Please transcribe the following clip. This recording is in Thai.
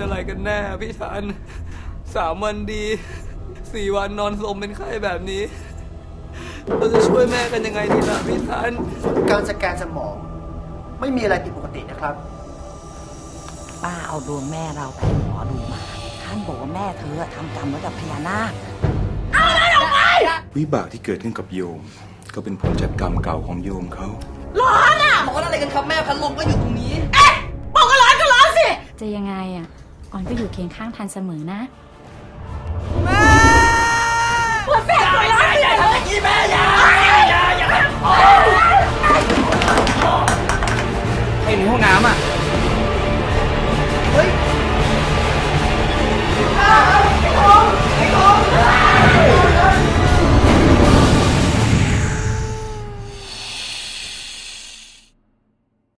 แน่พี่ทันสามวันดีสี่วันนอนสมเป็นไข้แบบนี้ เราจะช่วยแม่กันยังไงดีล่ะพี่ทันการสแกนสมอง ไม่มีอะไรผิดปกตินะครับ ป้าเอาดวงแม่เราไปให้หมอดูมาท่านบอกว่าแม่เธอทำกรรมไว้กับพญานาควิบากที่เกิดขึ้นกับโยม ก็เป็นผลจากกรรมเก่าของโยมเขาร้อนอะไรกันครับแม่พัดลมก็อยู่ตรงนี้จะยังไงอะ ออนก็อยู่เคียงข้างทันเสมอนะแม่แม่อย่าอย่าทำอย่าทำนี้แม่อย่าอย่าอย่าใครอยู่ห้องน้ำอะ